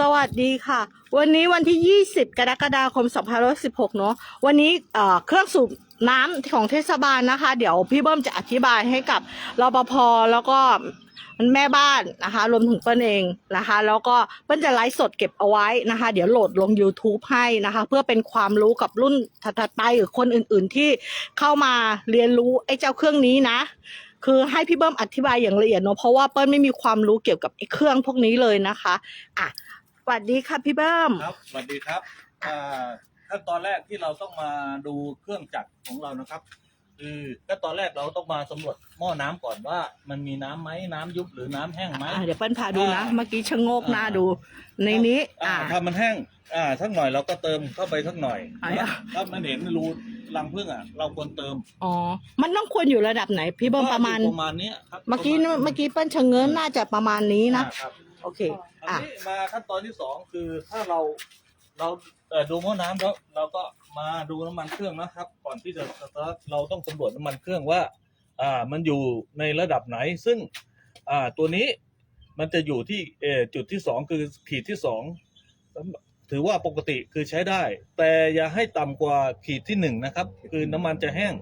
สวัสดีค่ะ วันนี้วันที่ 20 กรกฎาคม2516 เนอะวันนี้เครื่องสูบน้ำของเทศบาลนะคะ เดี๋ยวพี่เบิ้มจะอธิบายให้กับรปภแล้วก็แม่บ้านนะคะ รวมถึงเปิ้ลเองนะคะ แล้วก็เปิ้ลจะไลฟ์สดเก็บเอาไว้นะคะ เดี๋ยวโหลดลง YouTube ให้นะคะ เพื่อเป็นความรู้กับรุ่นถัดไปหรือคนอื่นๆที่เข้ามาเรียนรู้ไอ้เจ้าเครื่องนี้นะคือให้พี่เบิ้มอธิบายอย่างละเอียดเนอะเพราะว่าเปิ้ลไม่มีความรู้เกี่ยวกับไอ้เครื่องพวกนี้เลยนะคะ อะ สวัสดีค่ะพี่เบิ้ม ครับสวัสดีครับอ่าขั้นตอนแรกที่เราต้องมาดูเครื่องจักรของเรานะครับ คือขั้นตอนแรกเราต้องมาสำรวจหม้อน้ำก่อนว่า มันมีน้ำไหมน้ำยุบหรือน้ำแห้งไหม อะเดี๋ยวเปิ้ลพาดูนะ อ่าเมื่อกี้ชะโงกหน้าดู ในนี้ อ่า อ่าถ้ามันแห้งอ่าสักหน่อยเราก็เติมเข้าไปสักหน่อยอ่า ถ้ามันเห็นรูรังผึ้งอะ เราควรเติมอ๋อ มันต้องควรอยู่ระดับไหน พี่เบิ้มประมาณก็อยู่ประมาณเนี้ยครับเมื่อกี้ประาณเมื่อกี้เปิ้ลชะเง้อน่าจะประมาณนี้นะ อ่าครับโอเค อันนี้มาขั้นตอนที่สองคือถ้าเราเราเอ่อดูหม้อน้ำแล้วเราก็มาดูน้ำมันเครื่องนะครับ ก่อนที่จะสตาร์ทเราต้องสำรวจน้ำมันเครื่องว่า อ่ามันอยู่ในระดับไหน ซึ่งอ่าตัวนี้มันจะอยู่ที่เออจุดที่สองคือขีดที่สองถือว่าปกติคือใช้ได้ แต่อย่าให้ต่ำกว่าขีดที่หนึ่งนะครับ คือน้ำมันจะแห้ง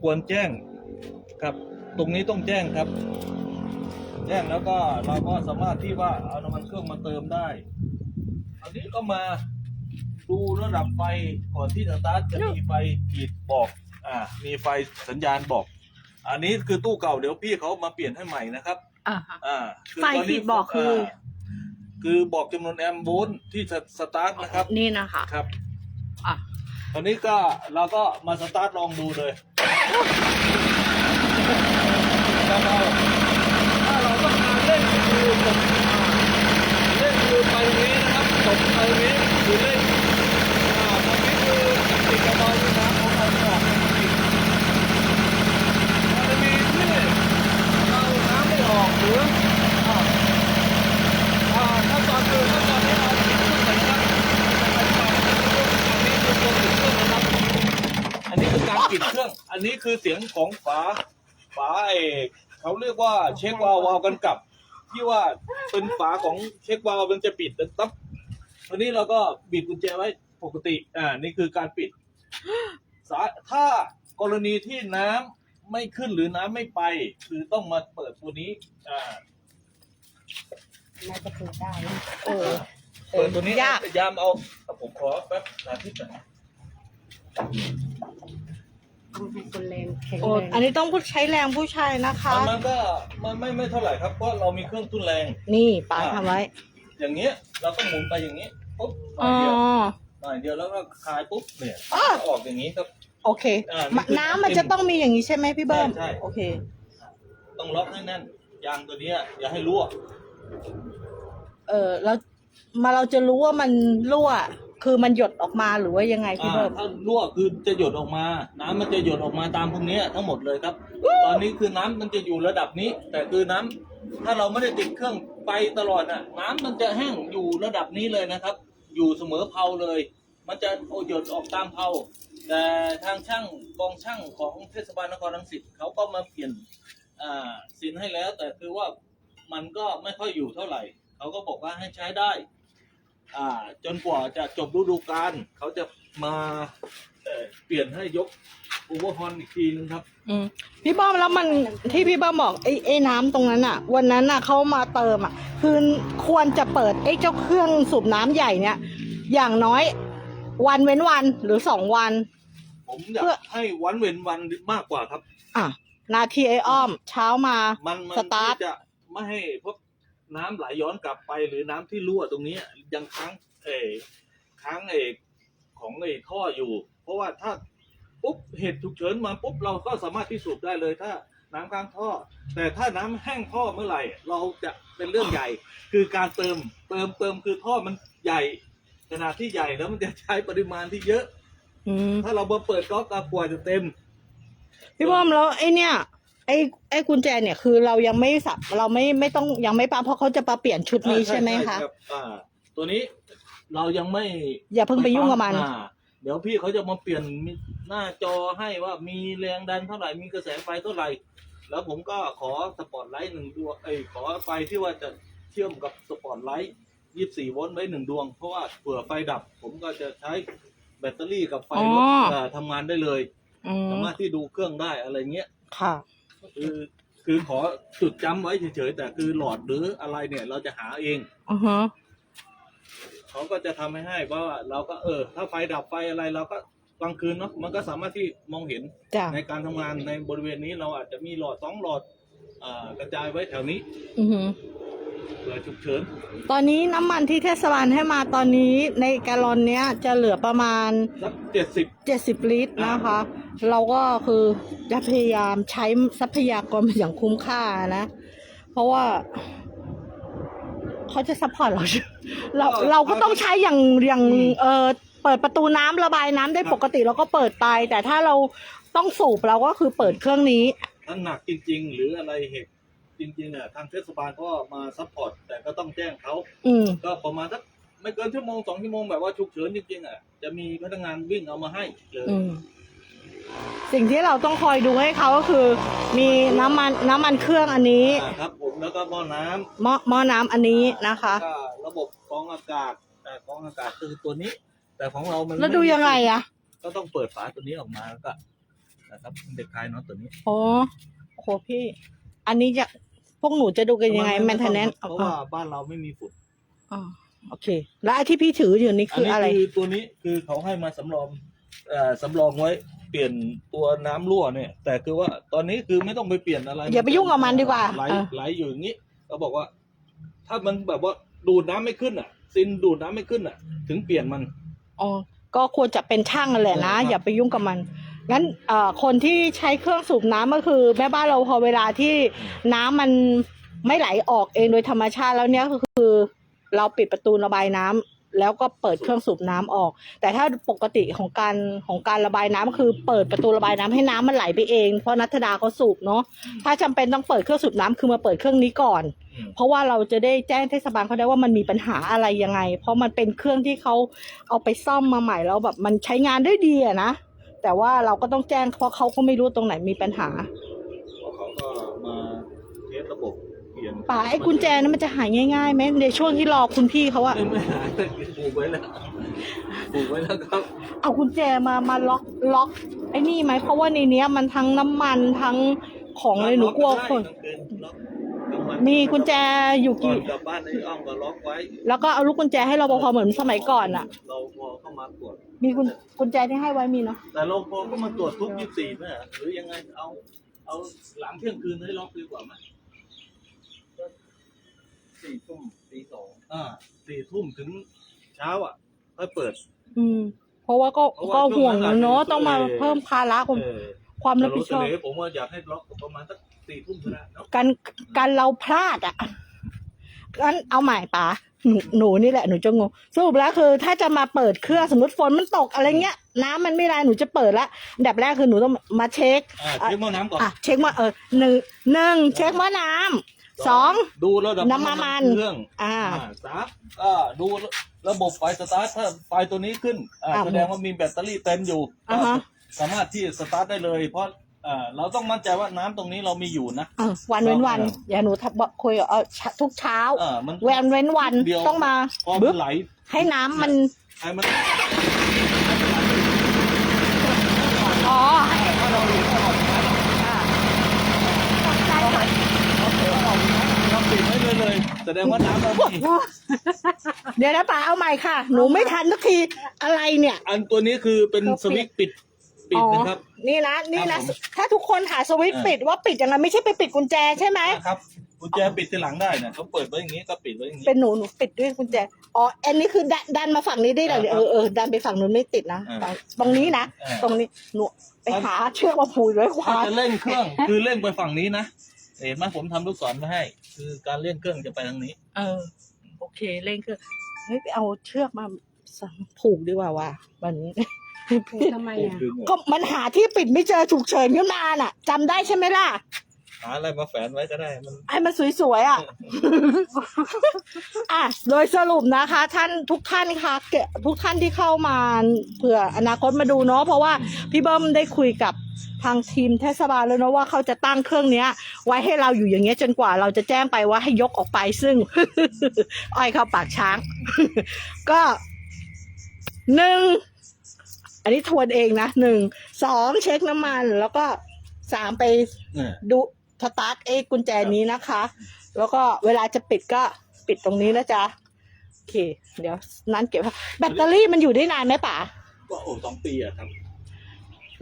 ควรแจ้งครับ ตรงนี้ต้องแจ้งครับ แจ้งแล้วก็เราก็สามารถที่ว่าเอาน้ำมันเครื่องมาเติมได้อันนี้ก็มาดูระดับไฟก่อนที่จะสตาร์ทจะมีไฟขีดบอกอ่ามีไฟสัญญาณบอก อันนี้คือตู้เก่าเดี๋ยวพี่เขามาเปลี่ยนให้ใหม่นะครับ อ่าอ่าคือไฟตนนี้ขีดบอกคือาคือบอกจำนวนแอมป์โวลต์ที่จะสตาร์ทนะครับนี่นะคะครับ อะตอนนี้ก็เราก็มาสตาร์ทลองดูเลยถ้าเราถ้าเราต้องการ เล่นคือจบเล่นคือไปตรงนี้นะครับจบไปตรงนี้คือเล่นตรงนี้คือติดกระเป๋าด้วยนะของเราออกติดกรณีที่เราน้ำไม่ออกหรืออ่าอ่าขั้นตอนคือขั้นตอนนี้เราติดเครื่องก่อนนะครับ อันนี้คือการปิดเครื่อง อันนี้คือเสียงของฝาฝาเอกเขาเรียกว่าเช็ควาล์ววาล์วกันกลับ ที่ว่าเป็นฝาของเช็ควาล์วมันจะปิดตับอันนี้เราก็บิดกุญแจไว้ปกติ อ่า นี่คือการปิด สาถ้ากรณีที่น้ำไม่ขึ้นหรือน้ำไม่ไป คือต้องมาเปิดตัวนี้ อ่า น่าจะเปิดได้นะโอ้เปิดตัวนี้ยาก พยายามเอาเอาผมขอแป๊บสาธิตหน่อย ต้องให้คนแรงแข็งโอ้แรงอันนี้ต้องพูดใช้แรงผู้ชายนะคะมันมันก็มันไม่ไม่เท่าไหร่ครับเพราะเรามีเครื่องทุนแรง นี่ป๋าทำไว้ อย่างเงี้ยเราก็หมุนไปอย่างนี้ปุ๊บหน่อ๋อ อยเดียวหน่อยเดียวแล้วก็คลายปุ๊บเนี่ยอ้อออกอย่างนี้ครับ โอเคอ่านี่คือน้ำมันจะต้องมีอย่างนี้ใช่ไหมพี่เบิ้มใช่ใช่ โอเค ต้องล็อกให้แน่นยางตัวเนี้ยอย่าให้รั่วเออแล้วมาเราจะรู้ว่ามันรั่ว คือมันหยดออกมาหรือว่ายังไงพี่อ่าเบิ้มถ้ารั่วคือจะหยดออกมา น้ำมันจะหยดออกมาตามพวกเนี้ยทั้งหมดเลยครับ ตอนนี้คือน้ำมันจะอยู่ระดับนี้ แต่คือน้ำถ้าเราไม่ได้ติดเครื่องไปตลอดน่ะ น้ำมันจะแห้งอยู่ระดับนี้เลยนะครับ อยู่เสมอเพาเลย มันจะโอหยดออกตามเพาแต่ทางช่างกองช่างของเทศบาลนครรังสิตเขาก็มาเปลี่ยนอ่าสินให้แล้ว แต่คือว่ามันก็ไม่ค่อยอยู่เท่าไหร่เขาก็บอกว่าให้ใช้ได้ อ่า จนกว่าจะจบฤดูกาลเขาจะมาเอ่อเปลี่ยนให้ยกอุปกรณ์อีกทีนึงครับ อืมพี่เบิ้มแล้วมันที่พี่เบิ้มบอกไอ้ไอ้น้ำตรงนั้นอะวันนั้นอะเขามาเติมอะคือควรจะเปิดไอ้เจ้าเครื่องสูบน้ำใหญ่เนี่ย อย่างน้อย วันเว้นวันหรือสองวัน ผมอยาเพื่อกให้วันเว้นวันมากกว่าครับ อะนาทีไอ้อ้อม เช้ามา มันมันสตาร์ท ที่จะไม่ให้พวก น้ำไหลย้อนกลับไป หรือน้ำที่รั่วตรงนี้ยังค้างเออค้างเออของเออท่ออยู่ เพราะว่าถ้าปุ๊บเหตุฉุกเฉินมาปุ๊บเราก็สามารถพิสูจน์ได้เลยถ้าน้ำค้างท่อ แต่ถ้าน้ำแห้งท่อเมื่อไหร่ เราจะเป็นเรื่องใหญ่ คือการเติมเติมเติมคือท่อมันใหญ่ขนาดที่ใหญ่แล้วมันจะใช้ปริมาณที่เยอะอืมถ้าเรามาเปิดก๊อกกากว่าจะเต็มพี่เบิ้มแล้วไอ้เนี่ย ไอ้ไอ้กุญแจเนี่ยคือเรายังไม่สับเราไม่ไม่ต้องยังไม่ปาเพราะเขาจะปาเปลี่ยนชุดนี้ใช่ไหมคะ รับอ่าตัวนี้เรายังไม่อย่าเพิ่งไปยุ่งกับมัน อ่าเดี๋ยวพี่เขาจะมาเปลี่ยนหน้าจอให้ว่ามีแรงดันเท่าไหร่มีกระแสไฟเท่าไหร่ แล้วผมก็ขอสปอตไลท์หนึ่งดวงเอ้ยขอไฟที่ว่าจะเชื่อมกับสปอตไลท์ยี่สี่โวลต์ไว้หนึ่งดวง เพราะว่าเผื่อไฟดับ ผมก็จะใช้แบตเตอรี่กับไฟอ๋อรถเอ่อทำงานได้เลย อืมสามารถที่ดูเครื่องได้อะไรเงี้ย ค่ะ คือคือขอจุดจำไว้เฉยๆแต่คือหลอดหรืออะไรเนี่ยเราจะหาเองอือฮะเขาก็จะทำให้ให้เพราะว่าเราก็เออ ถ้าไฟดับไฟอะไรเราก็กลางคืนเนาะมันก็สามารถที่มองเห็นจ้ะในการทำงานในบริเวณนี้เราอาจจะมีหลอดสองหลอดอ่ากระจายไว้แถวนี้อือฮึเผื่อฉุกเฉินตอนนี้น้ำมันที่เทศบาลให้มาตอนนี้ในแกลลอนเนี้ยจะเหลือประมาณ สักเจ็ดสิบ70 ลิตรนะคะ เราก็คือจะพยายามใช้ทรัพยากรอย่างคุ้มค่านะ เพราะว่าเขาจะซัพพอร์ตเราเราเราก็ต้องใช้อย่างอย่างเออเปิดประตูน้ำระบายน้ำได้ปกติเราก็เปิดไป แต่ถ้าเราต้องสูบเราก็คือเปิดเครื่องนี้ถ้าหนักจริง ๆ หรืออะไรเหตุจริงๆเนี่ยทางเทศบาลก็มาซัพพอร์ตแต่ก็ต้องแจ้งเขาอืมก็ประมาณสักไม่เกินชั่วโมงสองชั่วโมงแบบว่าฉุกเฉินจริงๆอะจะมีพนักงานวิ่งเอามาให้เลยอืม สิ่งที่เราต้องคอยดูให้เขาก็คือ มีน้ำมันน้ำมันเครื่องอันนี้อ่าครับผมแล้วก็หม้อน้ำหม้อหม้อน้ำอันนี้นะคะ ก็ระบบกรองอากาศแต่กรองอากาศคือตัวนี้ แต่ของเรา มันแล้วดูยังไงอะก็ต้องเปิดฝาตัวนี้ออกมาแล้วก็นะครับเด็กคลายเนาะตัวนี้โอ้โหพี่ อันนี้จะพวกหนูจะดูกันยังไงแมนเทนแนนเพราะว่าบ้านเราไม่มีฝุ่นโอเค แล้วไอ้ที่พี่ถืออยู่นี่คืออะไรนนี้คือตัวนี้คือเขาให้มาสำรองเอ่อสำรองไว้เปลี่ยนตัวน้ำรั่วเนี่ย แต่คือว่าตอนนี้คือไม่ต้องไปเปลี่ยนอะไรอย่าไปยุ่งกับมันดีกว่าไหลเออ ไหลอยู่อย่างนี้เขาบอกว่า ถ้ามันแบบว่าดูดน้ำไม่ขึ้นอะ ซินดูดน้ำไม่ขึ้นอะ ถึงเปลี่ยนมัน อ๋อ ก็ควรจะเป็นช่างนั่นแหละนะเออครับ อย่าไปยุ่งกับมัน งั้นเอ่อคนที่ใช้เครื่องสูบน้ำก็คือ แม่บ้านเราพอเวลาที่น้ำมันไม่ไหลออกเองโดยธรรมชาติแล้วเนี่ยก็คือ เราปิดประตูระบายน้ำ แล้วก็เปิดเครื่องสูบน้ำออก แต่ถ้าปกติของการของการระบายน้ำก็คือเปิดประตูระบายน้ำให้น้ำมันไหลไปเอง เพราะนัทดาเขาสูบเนาะถ้าจำเป็นต้องเปิดเครื่องสูบน้ำคือมาเปิดเครื่องนี้ก่อน เพราะว่าเราจะได้แจ้งเทศบาลเขาได้ว่ามันมีปัญหาอะไรยังไง เพราะมันเป็นเครื่องที่เขาเอาไปซ่อมมาใหม่แล้วแบบมันใช้งานได้ดีอะนะแต่ว่าเราก็ต้องแจ้งเพราะเขาก็ไม่รู้ตรงไหนมีปัญหาก็มาเทสระบบเปลี่ยนป่าไอ้กุญแจนั้นมันจะหายง่ายๆไหมในช่วงที่รอคุณพี่เขาอะไม่ไม่หายปลูกไว้แล้วปลูกไว้แล้วครับ เอากุญแจมามาล็อกล็อกไอ้นี่ไหมเพราะว่าในเนี้ยมันทั้งน้ำมันทั้งของเลยหนูกลัวคนล็อกกลางวันมีกุญแจอยู่ก่อกี่ นกลับบ้านไอ้อ้อมก็ล็อกไว้ แล้วก็เอาลูกกุญแจให้รปภเหมือนสมัยก่อนอะเราพอเข้ามาตรวจ มีกุญกุญแจที่ให้ไว้มีเนาะแต่เราพอก็มาตรวจทุกยี่สี่ไหมอะหรือยังไงเอา เอาหลังเที่ยงคืนให้ล็อกดีกว่าไหม สี่ทุ่มตีสองอ่าสี่ทุ่มถึงเช้าอะค่อยเปิด อืม เพราะว่าก็เพราะว่าก็ห่วงช่วงนั้นเนาะอาจจะต้องมาเออ เพิ่มภาระความเออความรับผิดชอบแต่รถเสนผมว่าอยากให้ล็อกประมาณสักสี่ทุ่มก็ได้เนาะการการเราพลาดอะงั้นเอาใหม่ป๋าหนูหนูนี่แหละหนูจะงงสรุปแล้วคือ ถ้าจะมาเปิดเครื่องสมมติฝนมันตกอะไรเงี้ย น้ำมันไม่ไรหนูจะเปิดละอันดับแรกคือหนูต้องมาเช็ค อ่าเช็คหม้อน้ำก่อน อะเช็คว่าเออหนึ่งหนึ่งเช็คว่าน้ำ สอง ดูระดับน้ำมันเครื่องอ่าอ่าสามก็ดูระบบไฟสตาร์ทถ้าไฟตัวนี้ขึ้นอ่าอ่า แสดงว่ามีแบตเตอรี่เต็มอยู่อ่าฮะสามารถที่สตาร์ทได้เลย เพราะอ่าเราต้องมั่นใจว่าน้ำตรงนี้เรามีอยู่นะเออวันเว้นวันเอออย่าหนูทับบอกคุยกับเออทุกเช้าอ่ามันแวนเว้นวันเดียว ต้องมาพอมับึ๊นบไหลให้น้ำมันไอ้มัน อ๋อ เราปิดไว้เลยเลย แสดงว่าน้ำเรามีเดี๋ยวนะป๋าเอาใหม่ค่ะ หนูไม่ทันสักทีอะไรเนี่ย อันตัวนี้คือเป็นสวิตช์ปิดปิดนะครับอ๋อนี่นะนี่นะ ครับผม ถ้าทุกคนหาสวิตช์เออปิดว่าปิดยังไงไม่ใช่ไปปิดกุญแจใช่ไหมครับกุญแจปิดทีหลังได้นะเขาเปิดไว้อย่างนี้ก็ปิดไว้อย่างนี้ เป็นหนูหนูปิดด้วยกุญแจอ๋ออันนี้คือดันดันมาฝั่งนี้ได้เลยอ่าครับเออเออดันไปฝั่งนู้นไม่ติดนะอ่าตรงนี้นะอ่า ตรงนี้หนูไปหาเชือกมาผูกไว้ขวาถ้าจะเร่งเครื่องคือเร่งไปฝั่งนี้นะ เห็นไหมผมทำลูกศรมาให้ คือการเร่งเครื่องจะไปทางนี้ เออ โอเคเร่งคือเฮ้ยไปเอาเชือกมาผูกดีกว่าว่ะวันนี้ถูกทำไมอะดึงอะก็มันหาที่ปิดไม่เจอฉุกเฉินขึ้นมาน่ะจำได้ใช่ไหมล่ะหาอะไรมาแฝนไว้ก็ได้มันให้มันสวยๆอะอะโดยสรุปนะคะ ท่านทุกท่านคะเกทุกท่านที่เข้ามาเผื่ออนาคตมาดูเนาะเพราะว่าพี่เบิ้มได้คุยกับ ททางทีมเทศบาลแล้วเนอะว่าเขาจะตั้งเครื่องเนี้ย ไว้ให้เราอยู่อย่างเงี้ยจนกว่าเราจะแจ้งไปว่าให้ยกออกไปซึ่ง อ้อยเข้าปากช้าง ก็หนึ่งอันนี้ทวนเองนะหนึ่งสองเช็คน้ำมัน แล้วก็สามไปเนี่ยดูสตาร์ทไอ้กุญแจนี้นะคะ แล้วก็เวลาจะปิดก็ปิดตรงนี้นะจ๊ะโอเค เดี๋ยวนั้นเก็บไว้แบตเตอรี่มันอยู่ได้นานไหมป๋าก็โอ้สองปีอะครับ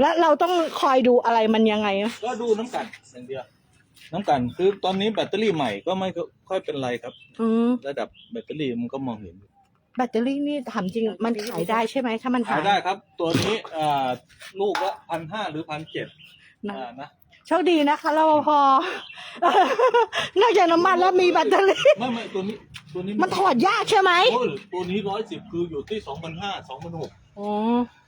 แล้วเราต้องคอยดูอะไรมันยังไงอะก็ดูน้ำกันอย่างเดียวน้ำกันคือตอนนี้แบตเตอรี่ใหม่ก็ไม่ค่อยเป็นไรครับ อืมระดับแบตเตอรี่มันก็มองเห็นอยู่แบตเตอรี่นี่ถามจริงมันขายได้ใช่ไหมถ้ามันหาขายยได้ครับ ตัวนี้อ่าลูกละพันห้าหรือพันเจ็ดนะอ่านะโชคดีนะคะรปภ นอกจากน้ำมันแล้วมีแบตเตอรี่ ไม่ไม่ตัวนี้ตัวนี้มันถอดยากใช่ไหมโอ้ยตัวนี้ร้อยสิบคืออยู่ที่สองพันห้าสองพันหกอ๋อนะ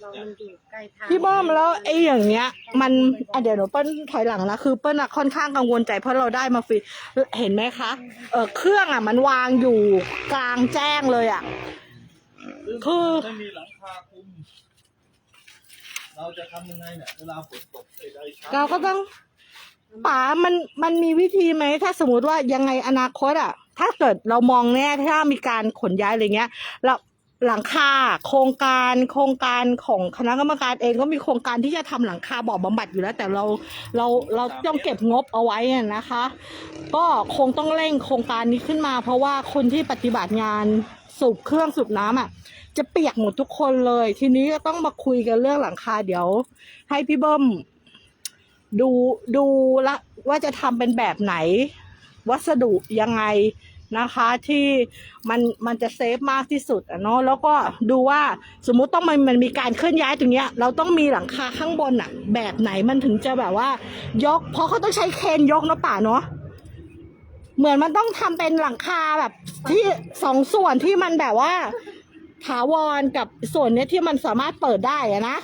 เรามันอยู่ใกล้ทางพี่เบิ้มแล้วไอ้อย่างเงี้ย มันอะเดี๋ยวหนูเปิ้ลถอยหลังนะคือเปิ้ลอะค่อนข้างกังวลใจเพราะเราได้มาฟรีเห็นไหมคะเออเครื่องอะมันวางอยู่กลางแจ้งเลยอะคือไม่มีหลังคาคลุม เราจะทำยังไงเนี่ยเวลาฝนตกใดๆช้เราก็ต้องป๋ามันมันมีวิธีไหม ถ้าสมมติว่ายังไงอนาคตอะถ้าเกิดเรามองแน่ถ้ามีการขนย้ายอะไรเงี้ยแล้ว หลังคาโครงการโครงการของคณะกรรมการเองก็มีโครงการที่จะทำหลังคาบ่อบำบัดอยู่แล้ว แต่เราเราเราต้องเก็บงบเอาไว้นะคะ ก็คงต้องเร่งโครงการนี้ขึ้นมา เพราะว่าคนที่ปฏิบัติงานสูบเครื่องสูบน้ำอะ จะเปียกหมดทุกคนเลย ทีนี้ก็ต้องมาคุยกันเรื่องหลังคาเดี๋ยว ให้พี่เบิ้มดูดูละว่าจะทำเป็นแบบไหน วัสดุยังไง นะคะที่มันมันจะเซฟมากที่สุดอะเนาะแล้วก็ดูว่าสมมุติต้องมันมันมีการเคลื่อนย้ายตรงเนี้ย เราต้องมีหลังคาข้างบนอะแบบไหนมันถึงจะแบบว่ายก เพราะเขาต้องใช้เครนยกเนาะป่าเนาะเหมือนมันต้องทำเป็นหลังคาแบบที่สองส่วนที่มันแบบว่าถาวรกับส่วนเนี้ยที่มันสามารถเปิดได้อะนะ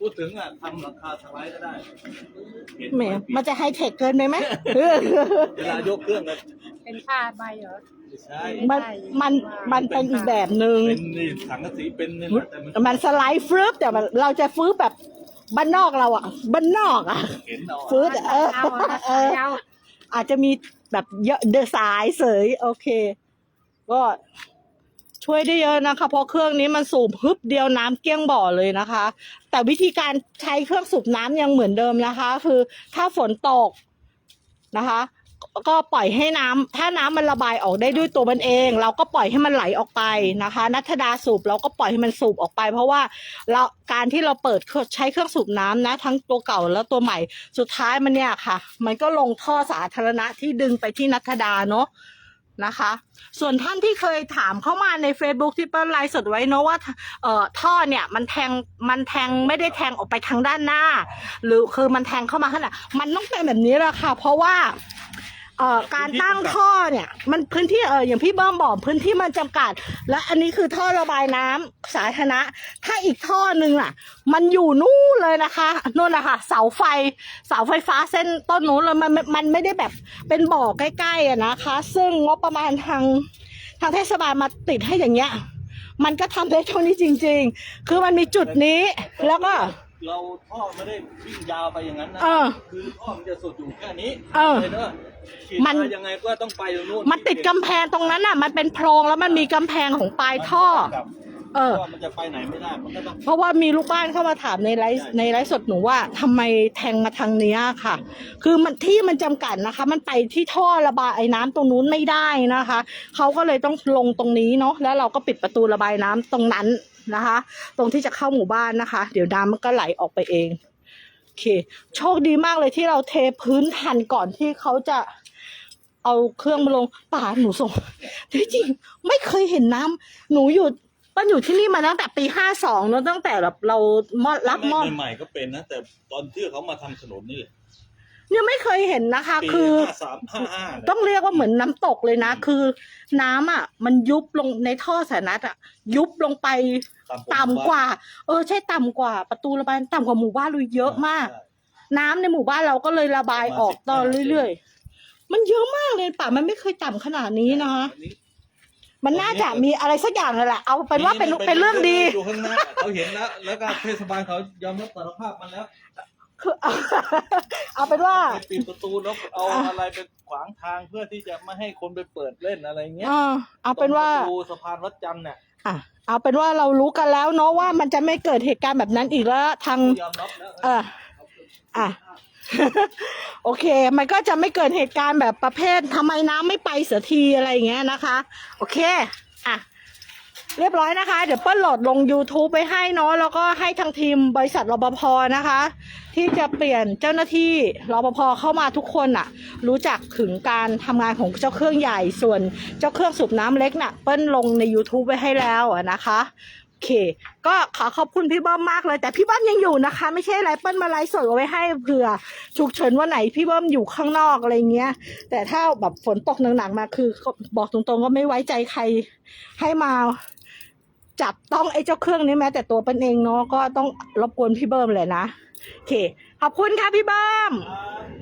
พูดถึงอะทำหลังคาสไลด์ก็ได้เห็นแหมมันจะไฮเทคเกินไปไหมเวลายกเครื่องกัน เป็นผ้าใบเหรอ ไม่ใช่มันมันมันเป็นอีกแบบหนึ่งเป็นนี่สังกะสีเป็นนี่นะแต่มันมันสไลด์ฟรึบแต่มันเราจะฟื้บแบบบ้านนอกเราอะบ้านนอกอะเห็นเอาฟื้บเออเอาอะเออ เอาอาจจะมีแบบเยอะเดอะสายเสยโอเค ก็ช่วยได้เยอะนะคะเพราะเครื่องนี้มันสูบฮึบเดียวน้ำเกลี้ยงบ่อเลยนะคะ แต่วิธีการใช้เครื่องสูบน้ำยังเหมือนเดิมนะคะ คือถ้าฝนตกนะคะ ก็ปล่อยให้น้ำถ้าน้ำมันระบายออกได้ด้วยตัวมันเอง เราก็ปล่อยให้มันไหลออกไปนะคะ นัทดาสูบเราก็ปล่อยให้มันสูบออกไป เพราะว่าเราการที่เราเปิดใช้เครื่องสูบน้ำนะ ทั้งตัวเก่าและตัวใหม่สุดท้ายมันเนี่ยค่ะ มันก็ลงท่อสาธารณะที่ดึงไปที่นัทดาเนาะนะคะ ส่วนท่านที่เคยถามเข้ามาใน Facebook ที่เปิ้ลไลฟ์สดไว้เนอะว่าเอ่อท่อเนี่ยมันแทงมันแทงไม่ได้แทงออกไปทางด้านหน้า หรือคือมันแทงเข้ามาขนาดมันต้องเป็นแบบนี้แหละค่ะ เพราะว่า เอ่อการตั้งท่อเนี่ย มันพื้นที่เอออย่างพี่เบิ้มบอกพื้นที่มันจำกัด และอันนี้คือท่อระบายน้ำสาธารณะ ถ้าอีกท่อหนึ่งอะ มันอยู่นู่นเลยนะคะนู่นนะคะเสาไฟ เสาไฟฟ้าเส้นต้นนู้นเลยมันมันมันไม่ได้แบบเป็นบ่อใกล้ๆอะนะคะ ซึ่งงบประมาณทางทางเทศบาลมาติดให้อย่างเงี้ย มันก็ทำได้เท่านี้จริง ๆ คือมันมีจุดนี้แล้วก็ เราท่อไม่ได้วิ่งยาวไปอย่างนั้นนะเออ คือท่อมันจะสุดอยู่แค่นี้เออลยเนอะขีดมันายังไงก็ต้องไปตรงนู้นมันติดกำแพงตรงนั้นอะ มันเป็นโพรงแล้วมันมีกำแพงของปลายท่อครับเออ ท่อมันจะไปไหนไม่ได้มันก็ต้อง เพราะว่ามีลูกบ้านเข้ามาถามในไลฟ์ในไลฟ์สดหนูว่าทำไมแทงมาทางเนี้ยค่ะ คือมันที่มันจำกัดนะคะ มันไปที่ท่อระบายไอ้น้ำตรงนู้นไม่ได้นะคะ เขาก็เลยต้องลงตรงนี้เนาะแล้วเราก็ปิดประตูระบายน้ำตรงนั้น นะคะ ตรงที่จะเข้าหมู่บ้านนะคะ เดี๋ยวน้ำมันก็ไหลออกไปเองโอเค โชคดีมากเลยที่เราเทพื้นทันก่อนที่เขาจะเอาเครื่องมาลงป่าหนูส่งที่จริงไม่เคยเห็นน้ำหนูอยู่ป้าอยู่ที่นี่มาตั้งแต่ปีห้าสองเนอะตั้งแต่แบบเรามอดรับมอบใหม่ๆก็เป็นนะแต่ตอนที่เขามาทำถนนนี่แหละ เนี่ยไม่เคยเห็นนะคะ ปีคือ ห้าสามห้าห้าต้องเรียกว่าเหมือนน้ำตกเลยนะ คือ น้ำอะ มันยุบลงในท่อสายนัดอะ ยุบลงไปต่ำกว่า เออ ใช่ต่ำกว่า ประตูระบายต่ำกว่าหมู่บ้านเลยเยอะมากน้ำในหมู่บ้านเราก็เลยระบายออกตอนเรื่อยๆ มันเยอะมากเลยป่ะมันไม่เคยต่ำขนาดนี้นะคะ อันนี้มันน่าจะมีอะไรสักอย่างเลยแหละ เอาเป็นว่าเป็นเป็นเรื่องดี อยู่ข้างหน้าเขาเห็นแล้ว แล้วก็เทศบาลเขายอมรับสารภาพมันแล้ว คือเอาเป็นว่าไปปิดประตูแล้วเอาอะไรไปขวางทางเพื่อที่จะไม่ให้คนไปเปิดเล่นอะไรเงี้ยเออเอาเป็นว่าตรงประตูสะพานวัดจันทร์เนี่ยอะเอาเป็นว่าเรารู้กันแล้วเนาะว่ามันจะไม่เกิดเหตุการณ์แบบนั้นอีกแล้วทาง ยอมรับแล้วเอออะ โอเค มันก็จะไม่เกิดเหตุการณ์แบบประเภททำไมน้ำไม่ไปเสียทีอะไรอย่างเงี้ยนะคะ โอเคอะ เรียบร้อยนะคะ เดี๋ยวเปิ้ลโหลดลง YouTube ไปให้เนาะแล้วก็ให้ทางทีมบริษัทรปภนะคะ ที่จะเปลี่ยนเจ้าหน้าที่รปภเข้ามาทุกคนน่ะรู้จักถึงการทำงานของเจ้าเครื่องใหญ่ส่วนเจ้าเครื่องสูบน้ำเล็กน่ะ เปิ้ลลงใน YouTube ไปให้แล้วนะคะโอเค ก็ขอขอบคุณพี่เบิ้มมากเลย แต่พี่เบิ้มยังอยู่นะคะ ไม่ใช่อะไรเปิ้ลมาไลฟ์สดเอาไว้ให้เผื่อฉุกเฉินวันไหนพี่เบิ้มอยู่ข้างนอกอะไรเงี้ย แต่ถ้าแบบฝนตกหนักๆมาคือบอกตรงๆก็ไม่ไว้ใจใครให้มา จับต้องไอ้เจ้าเครื่องนี้แม้แต่ตัวเป็นเองเนาะก็ต้องรบกวนพี่เบิ้มเลยนะโอเคขอบคุณค่ะพี่เบิ้มครับ